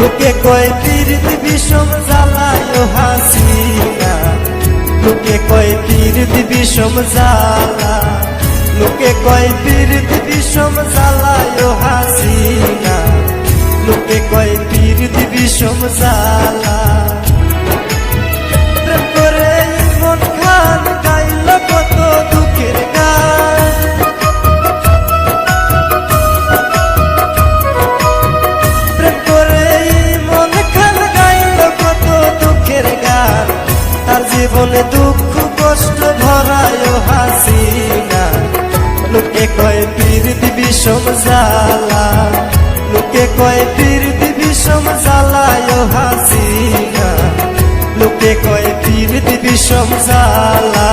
লোকে কয় পীরিত বিষম জ্বালায় হাসিনা। লোকে কয় পীরিত বিষম জ্বালা। লোকে কয় পীরিত বিষম জ্বালায় হাসিনা। লোকে কয় পীরিত বিষম জ্বালা। জীবনে দুঃখ, কষ্ট ভরায় হাসিনা। লোকে কয় পীর দিবি সমজালা লোকে কয় পীর দিবি সমজালায় হাসিনা। লোকে কয় পীর দিবি সমজালা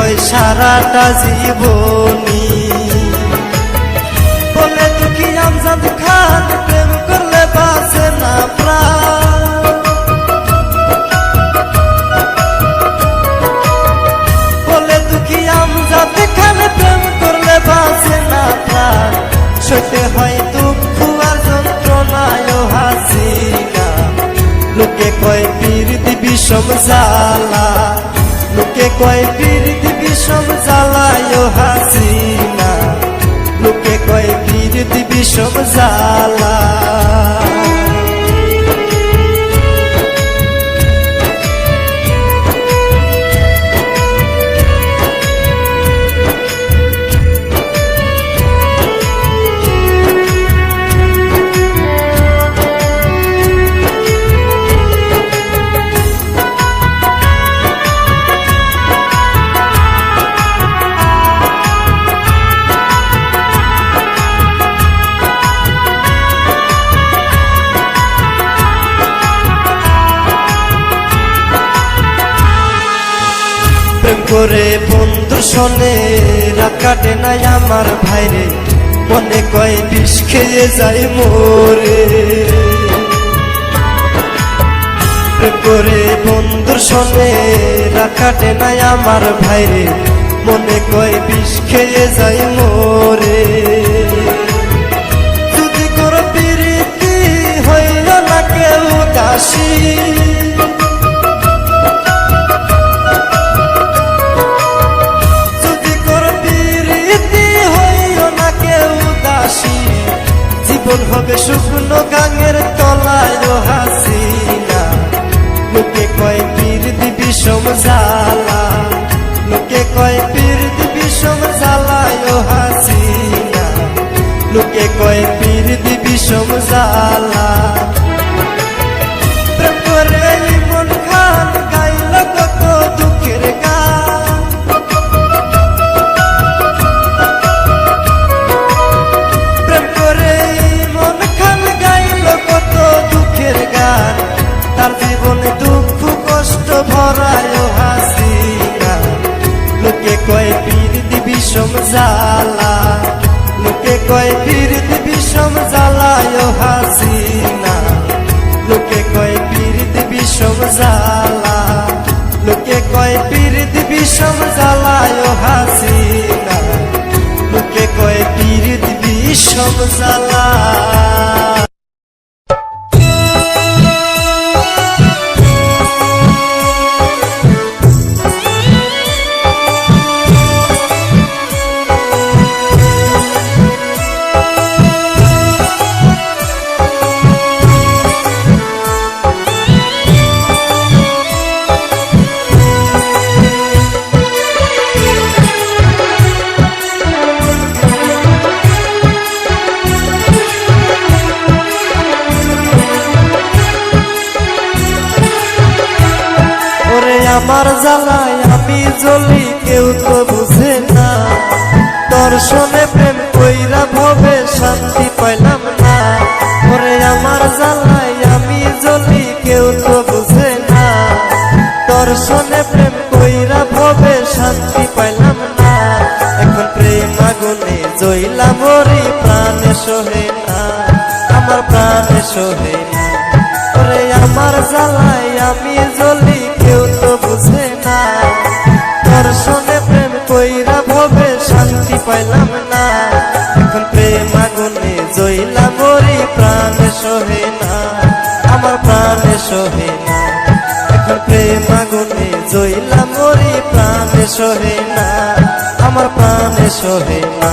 হয় সারাটা জীবনী। বলে দুঃখী আমজাদ খান, প্রেম করলে বাসে না বলে দুঃখী আমজাদ খানে, প্রেম করলে বাঁচে না প্রাণ। সইতে হয় দুঃখ আর যন্ত্রণায় হাসিনা। লোকে কয় পীর দিবি সব জ্বালা। লোকে কয় পৃথিবী সব জ্বালায় হাসিনা। লোকে কয় পৃথিবী সব জ্বালা। শোনে রাত কাটে নাই আমার ভাইরে। মনে কয় বিষ খেয়ে যায় মোরে। করে বন্ধুর সনে রাত নাই আমার ভাইরে। মনে কয় বিষ খেয়ে যায় মোরে। জীবন হবে শুকনো গাঙের তলায় হাসিনা। লোকে কয় পীর দিবি সমজালা লোকে কয় পীর দিবি সমজালায় হাসিনা। লোকে কয় পীর দিবি সমজালা দিবি লোকে কয়, পীর বিষম সমজালায় হাসিনা। লোকে কয়, পীর বিষম সমজালা লোকে কয়, পীর বিষম সমজালায় হাসিনা। লোকে কয়, পীর দিবি সমজালা আমার জ্বালায় আমি জ্বলি, কেউ তো বুঝে না। দর্শনে প্রেম কইরা ভবে, শান্তি পাইলাম না। ওরে আমার জ্বালায় আমি জ্বলি, কেউ তো বুঝে না। দর্শনে প্রেম কইরা ভবে, শান্তি পাইলাম না। এখন প্রেম আগুনে জইলা মরি প্রাণে সোহে না। আমার প্রাণে সোহে না। ওরে আমার জ্বালায় আমি জ্বলি পাইলাম না, এখন প্রেম আগুনে জইলা মরি প্রাণ সহে না, আমার প্রাণ সহে না। এখন প্রেম আগুনে জইলা মরি প্রাণ সহে না, আমার প্রাণ সহে না।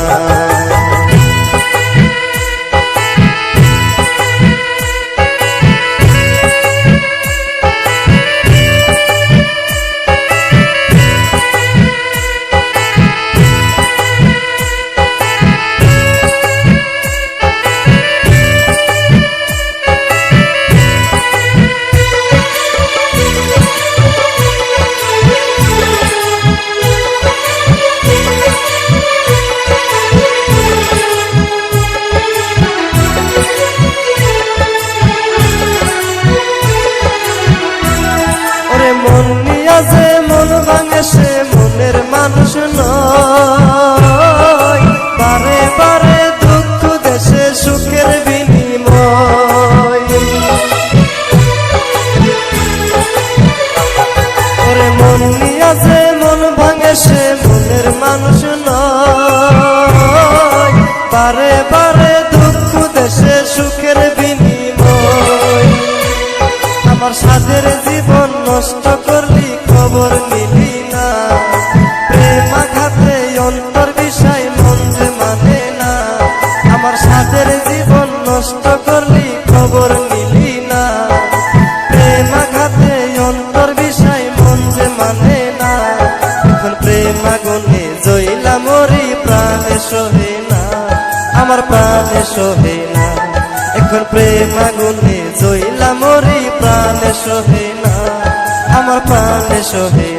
প্রাণে সহে না এখন প্রেম আগুনে জইলা মরি প্রাণে সহে না আমার প্রাণে সহে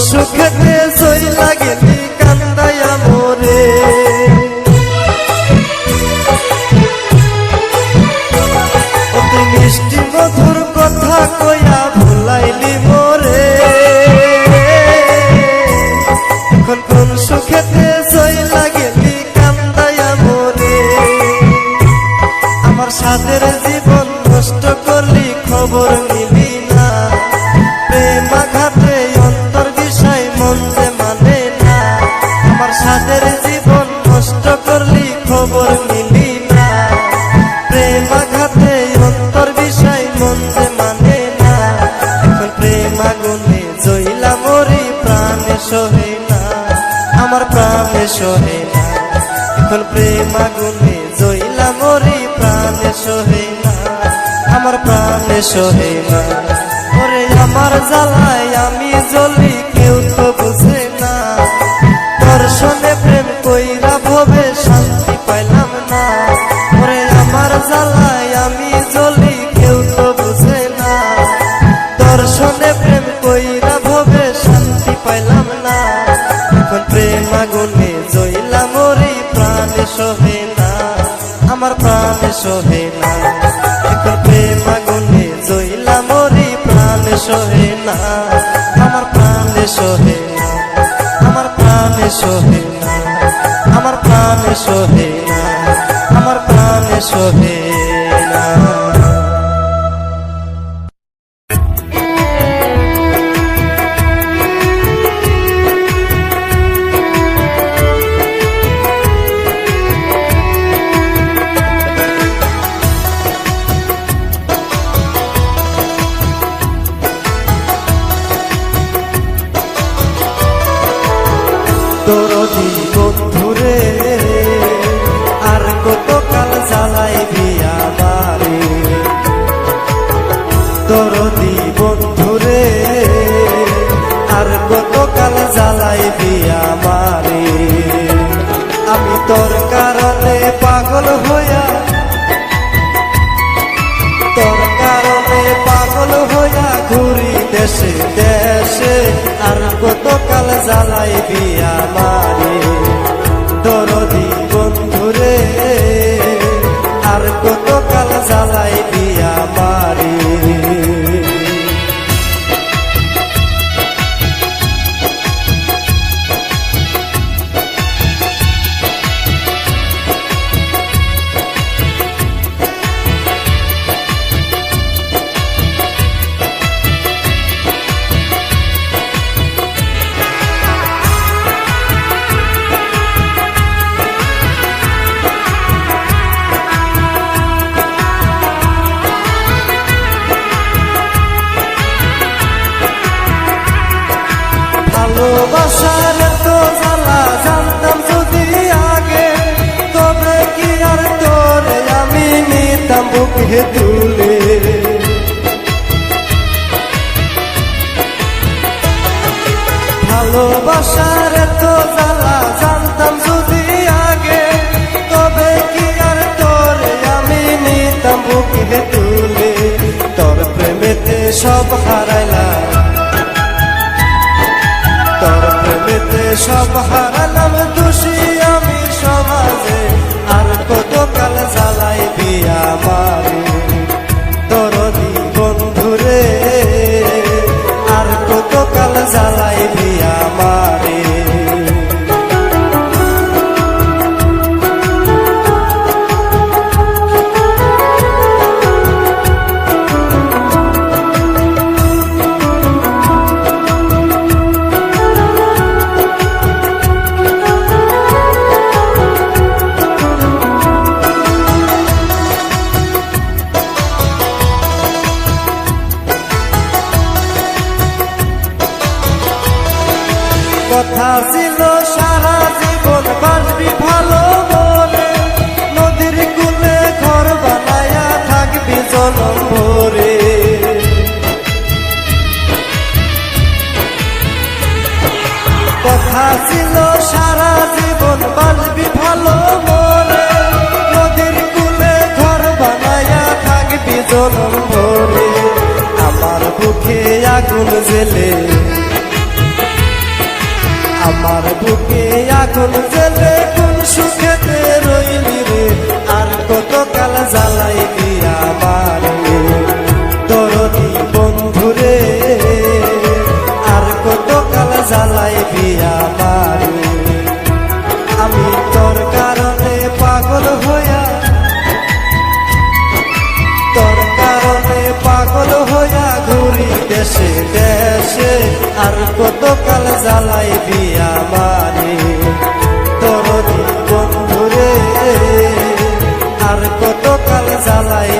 এখন কোন সহে এখন প্রেম আগুনে জইলা মরি, প্রাণে সহে আমার প্রাণে সহে আমার জ্বালায় আমি জ্বলি, কেউ সহে না এখন প্রেম আগুনে জইলা মরি প্রাণ সহে না আমার প্রাণ সহে না আমার প্রাণ সহে না আমার প্রাণ সহে না আমার প্রাণ সহে কত কাল জ্বালাইবি সব হারাইলাম। তোর প্রেমেতে সব হারালাম দোষী আমি সমাজে। আর কত কাল জ্বালাই দিয়া আমার? আর কতকাল জ্বালাই বিয়া মানে তোর বন্ধুরে আর কতকাল জ্বালাই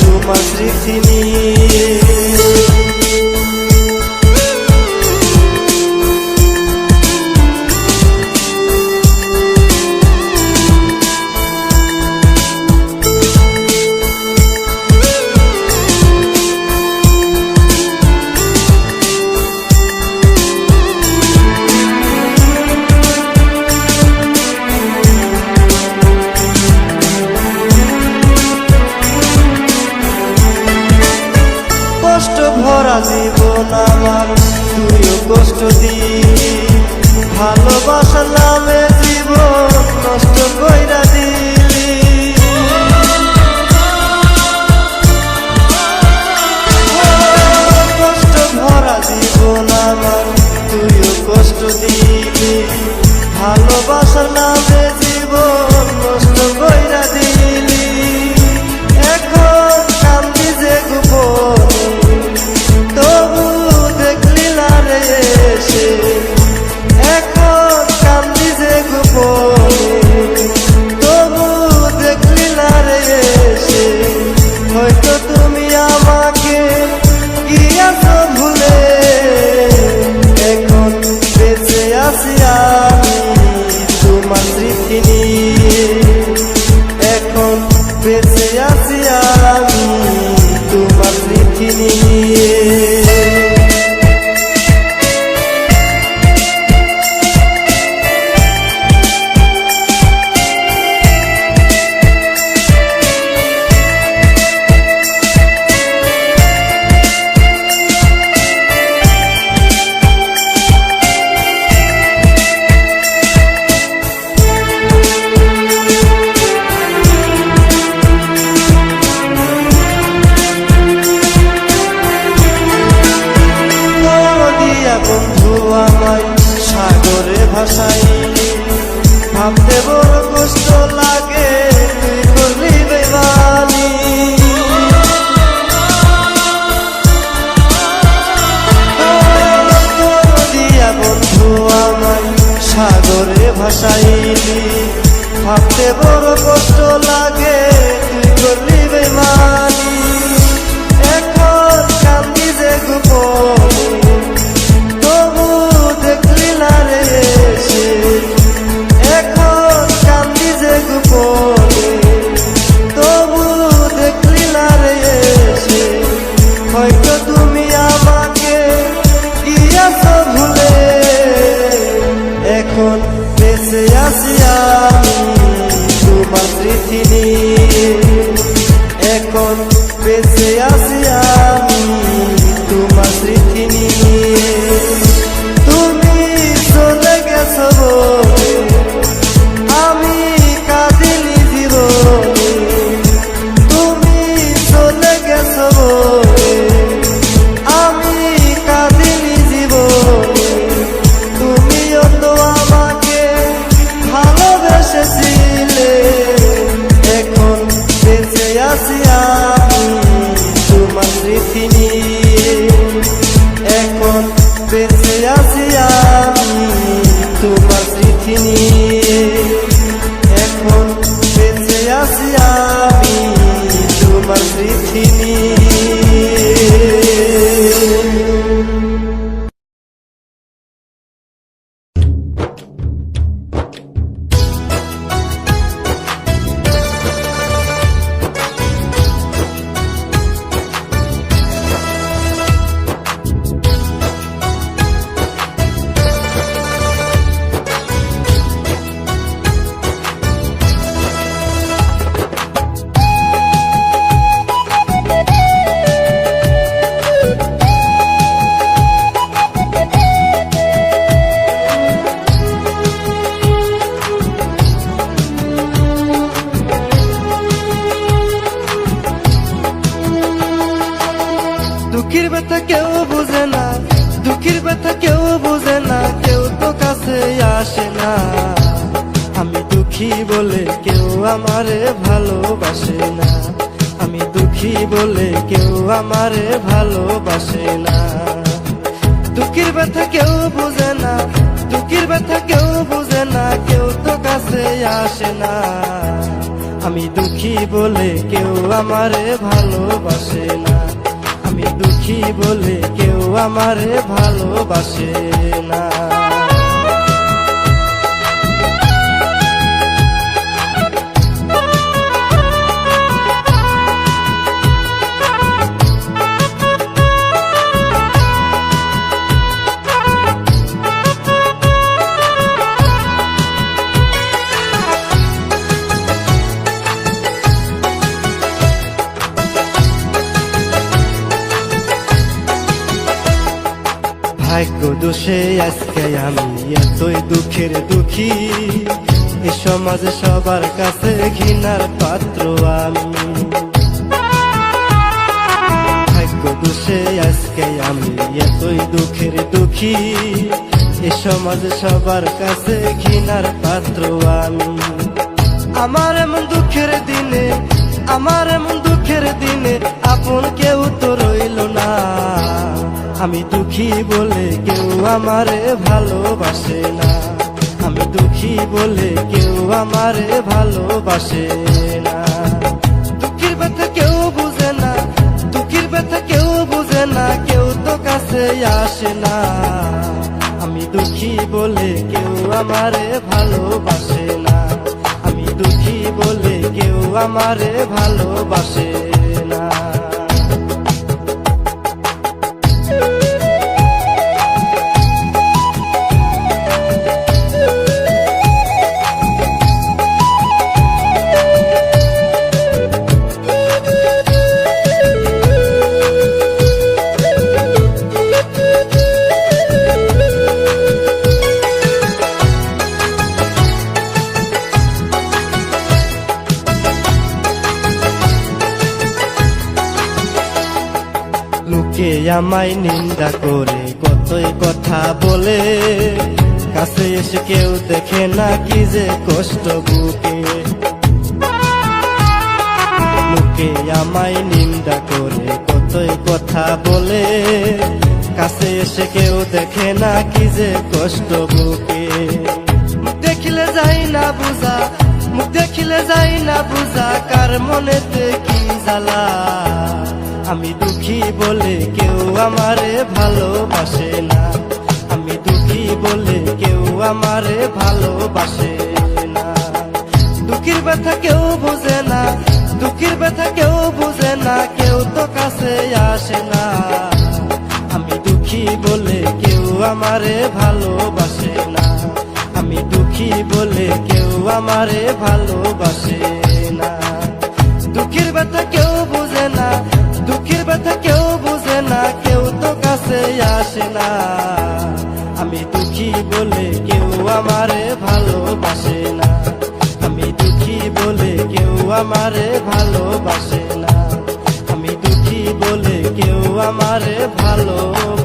তোমার স্মৃতি নিয়ে। দুঃখীর ব্যথা কেউ বুঝে না, দুঃখের ব্যথা কেউ বুঝে না, কেউ তো কাছে আসে না। আমি দুঃখী বলে কেউ আমারে ভালোবাসে না, আমি দুঃখী বলে কেউ আমারে ভালোবাসে না। দুঃখের ব্যথা কেউ বুঝে না, দুঃখের ব্যথা কেউ বুঝে না, কেউ তো কাছে আসে না। আমি দুঃখী বলে কেউ আমারে ভালোবাসে না। আমি দুঃখী বলে কেউ আমারে ভালোবাসে না। ভাগ্য দোষে আজকে আমি এতই দুঃখের দুঃখী। এ সমাজ সবার কাছে ঘৃণার পাত্র আমি। ভাগ্য দোষে আজকে আমি এতই দুঃখের দুঃখী। এ সমাজ সবার কাছে ঘৃণার পাত্র আমি। আমার এমন দুঃখের দিনে, আমার এমন দুঃখের দিনে আপন কেউ তো রইল না। আমি দুঃখী বলে কেউ আমারে ভালোবাসে না। আমি দুঃখী বলে কেউ আমারে ভালোবাসে না। দুঃখের ব্যথা কেউ বুঝে না, দুঃখের ব্যথা কেউ বুঝে না, কেউ তো কাছে আসে না। আমি দুঃখী বলে কেউ আমারে ভালোবাসে না। আমি দুঃখী বলে কেউ আমারে ভালোবাসে আমায় নিন্দা করে, কতই কথা বলে। কাছে এসে কেউ দেখে না কি যে কষ্ট বুকে। লোকে আমায় নিন্দা করে, কতই কথা বলে। কাছে এসে কেউ দেখে না কি যে কষ্ট বুকে। মুখ দেখিলে যাই না বুঝা, মুখ দেখিলে যাই না বুঝা, কার মনেতে কি জ্বালা? আমি দুঃখী বলে কেউ আমারে ভালোবাসে না। আমি দুঃখী বলে কেউ আমারে ভালোবাসে না। দুঃখের ব্যথা কেউ বুঝে না, দুঃখের ব্যথা কেউ বুঝে না, কেউ তো কাছে আসে না। আমি দুঃখী বলে কেউ আমারে ভালোবাসে না। আমি দুঃখী বলে কেউ আমারে ভালোবাসে না। দুঃখের ব্যথা আসে না। আমি দুঃখী বলে কেউ আমারে ভালোবাসে না। আমি দুঃখী বলে কেউ আমারে ভালোবাসে না। আমি দুঃখী বলে কেউ আমারে ভালোবাসে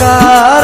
কান্দকার